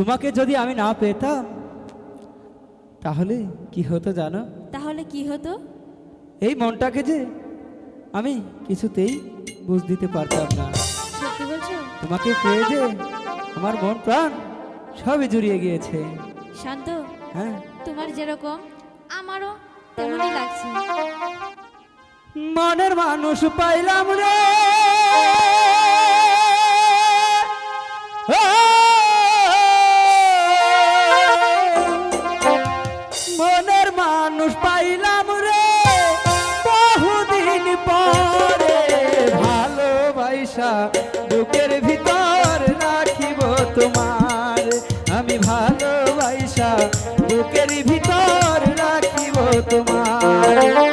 তোমাকে যদি আমি না পেতাম তাহলে কি হতো জানো? তাহলে কি হতো? এই মনটাকে যে আমি কিছুতেই বুঝ দিতে পারতাম না। তোমাকে পেয়ে যে আমার মন প্রাণ সবই জুড়িয়ে গিয়েছে। শান্ত হ্যাঁ। তোমার যেরকম আমারও তেমনই লাগছে। মনের মানুষ পাইলাম রে। ভালোবাসা বুকের ভিতর রাখিব তোমার। আমি ভালোবাসা বুকের ভিতর রাখিব তোমার।